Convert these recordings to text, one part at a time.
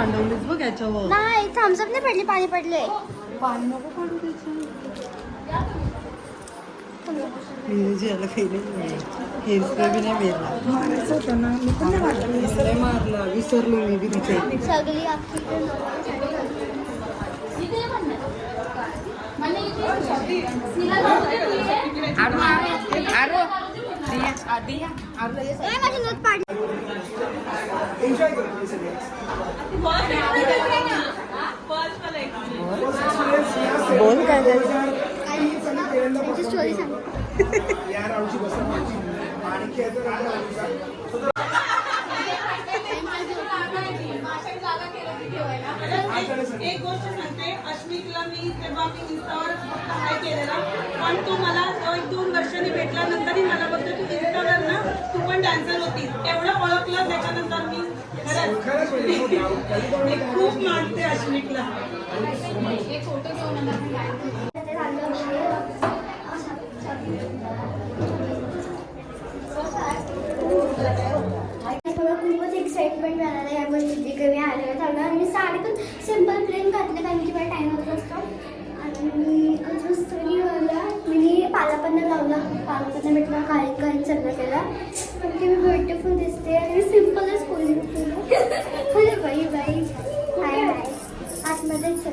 सांडवलीच बघ याच्यावर. नाही थम्सअप नाही पडली पाणी पडले. पाणी नको काढू त्याचं नीरज याला काही नाही. हेअर स्प्रे बी नाही मिळाला मारायचं होतं ना मी पण नाही मारला. विसरे मारला विसरलो मी बी तिथे. सगळी अख्खी ए, बोल काय स्टोरी सांग. एक गोष्ट सांगते अश्मिकला मी तेव्हा मी इंस्टावर फक्त हाय केलेला. पण तो मला एक दोन वर्षांनी भेटला नंतरही मला एवढं त्याच्यानंतर मी खरंच मी खूप मानते अश्विकला मला खूपच एक्साइटमेंट मिळाला या गोष्टीची की मी आलेलं थांबलं आणि साडी पण सिंपल प्लेन घातलं कारण की मला टाईम होत असतो आणि अजून स्टोरी मी पालापन्न लावला. पालापन्न भेटला काही काही सगळं केलं पण ती मी ब्युटिफुल दिसते आणि मी सिम्पलच बोलली. अरे बाई बाई हाय हाय आतमध्येच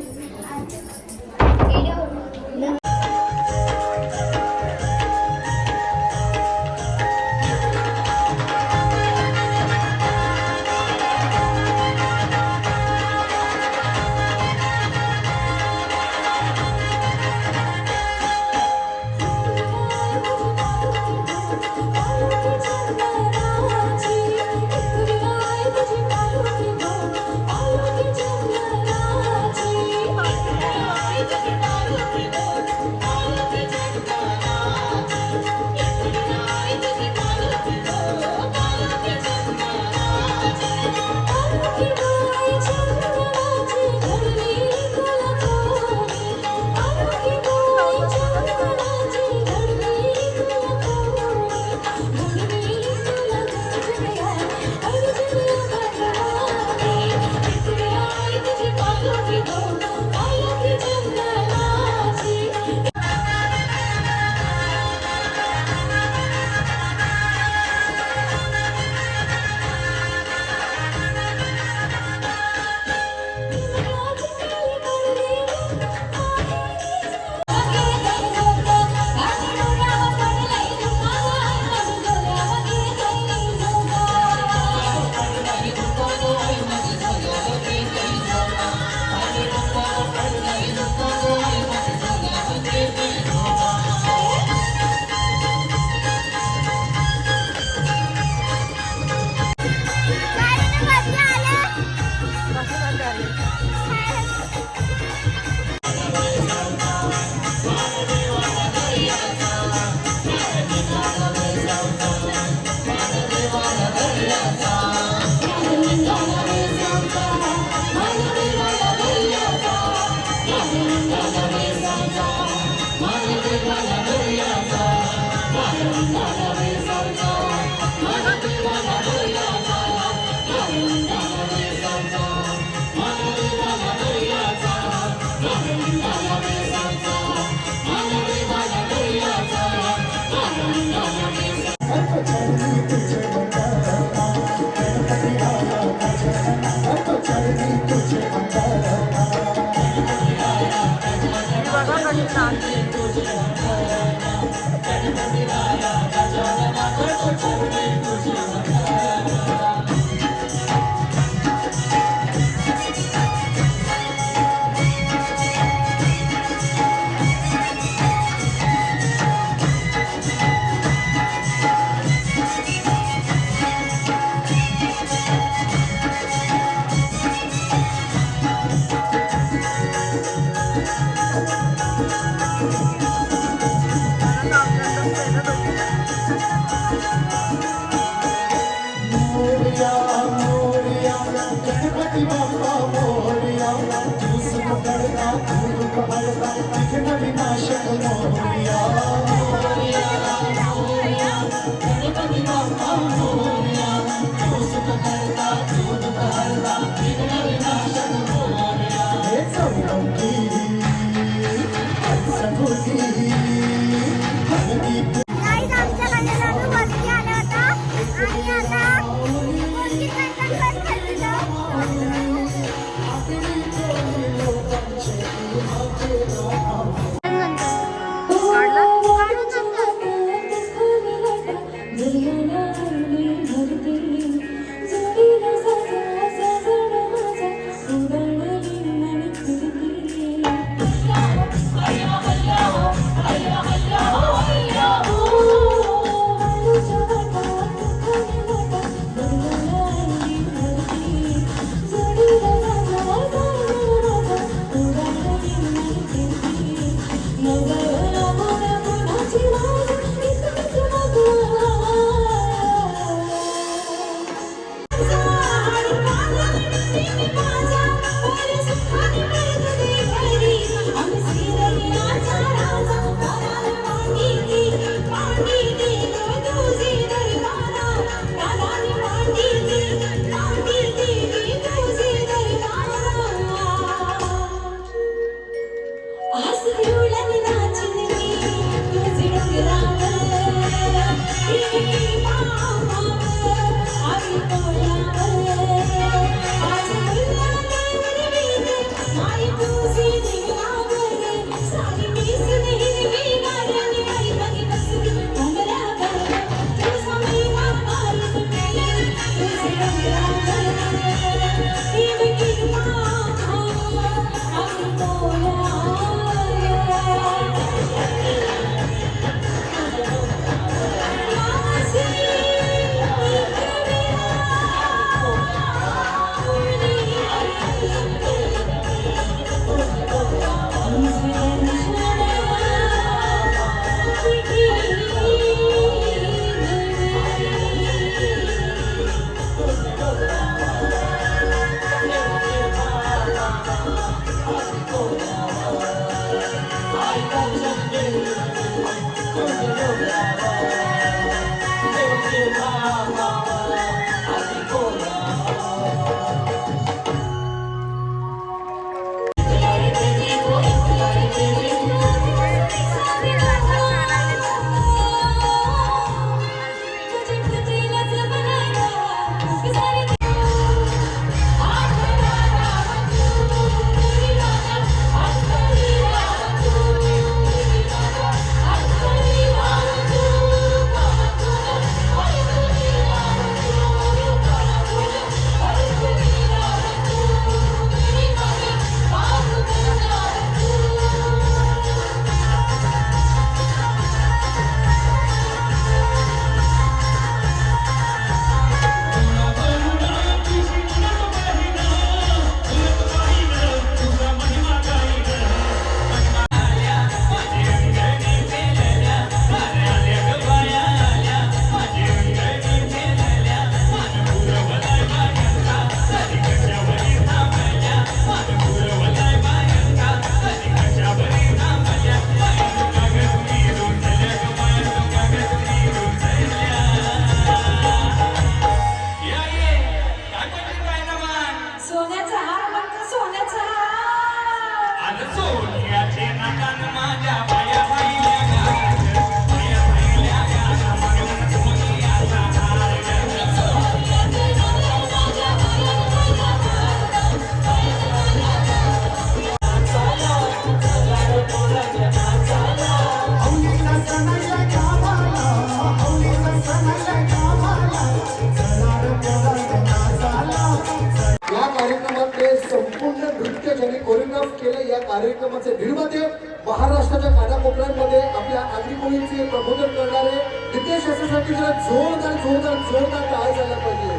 कार्यक्रमाचे निर्माते महाराष्ट्राच्या कानाकोपऱ्यांमध्ये आपल्या आदिकोळीचे प्रबोधन करणारे नितेश याच्यासाठी जरा जोरदार जोरदार जोरदार टाळ झाला पाहिजे.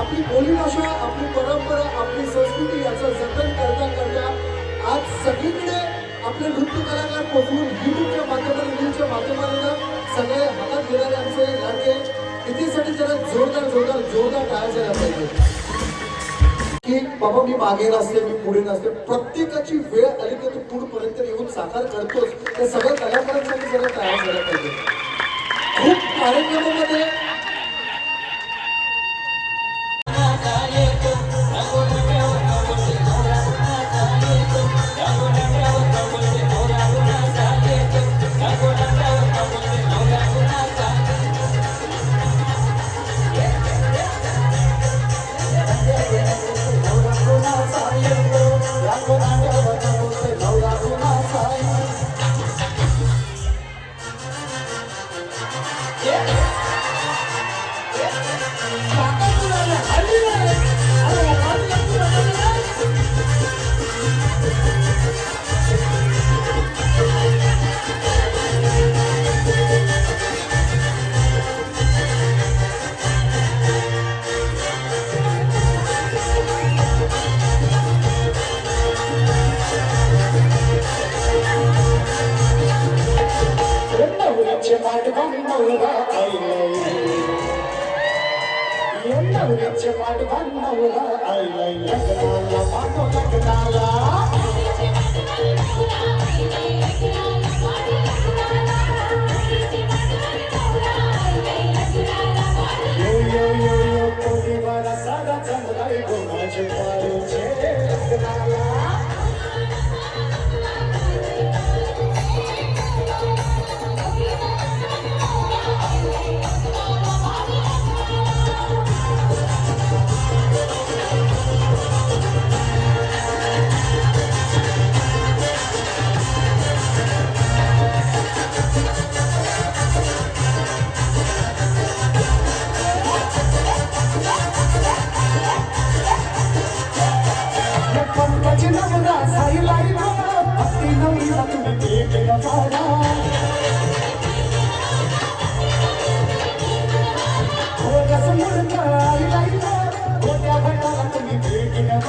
आपली बोलीभाषा आपली परंपरा आपली संस्कृती याचं जतन करता करता आज सगळीकडे आपले नृत्य कलाकार पोहोचून युट्यूबच्या माध्यमातून रीलच्या माध्यमातून सगळे हातात घेणारे आमचे लाडके. नितीसाठी जरा जोरदार जोरदार जोरदार टाळ झाला पाहिजे. की बाबा मी मागे नसते मी पुढे नसते प्रत्येकाची वेळ आली तर तू पुढपर्यंत येऊन साकार करतोस. ते सगळं कलाकारांसाठी सगळं तयार झालं पाहिजे. खूप कार्यक्रमामध्ये लग्नाला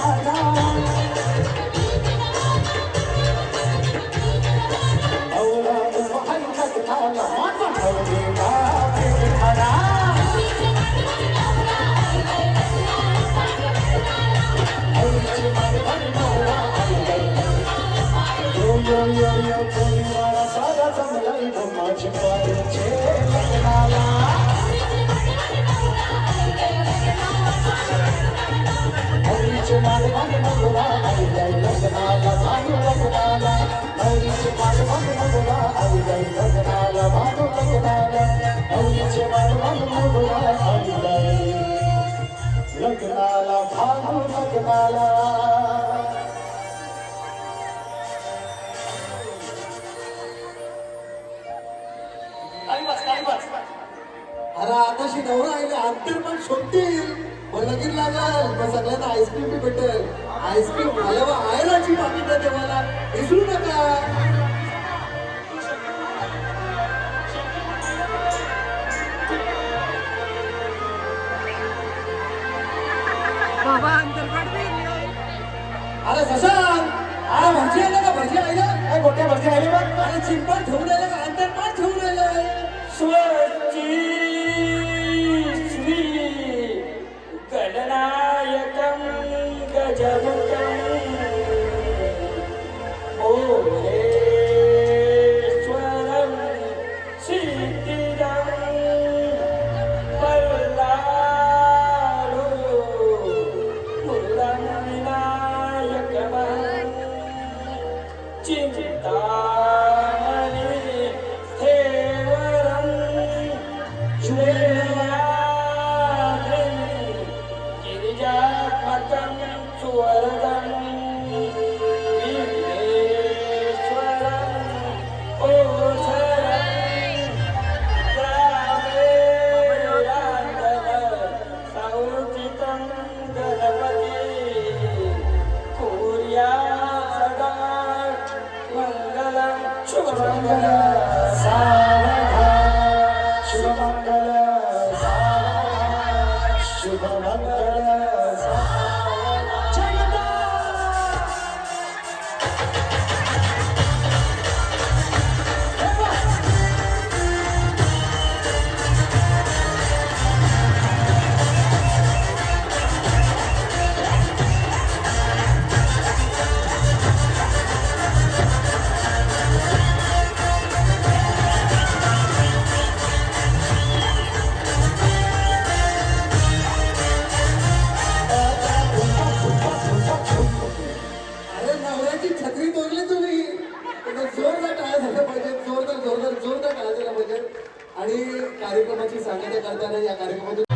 I don't know. आताशी नवरा आहे अंतर पण शोधतील. मग लगीन लागल मग सगळ्यांना आईस्क्रीम बी भेटेल. आईस्क्रीम आल्यावर आयराची पाकिट आहे देवाला. विसरू नका. बाबा अरे शशांक अरे भजी आलं का भजी आलं काय गोट्या भरती आली बघ. अरे चिंपण ठेवून राहिलं का? अंतर पण ठेवून राहिलं. करताना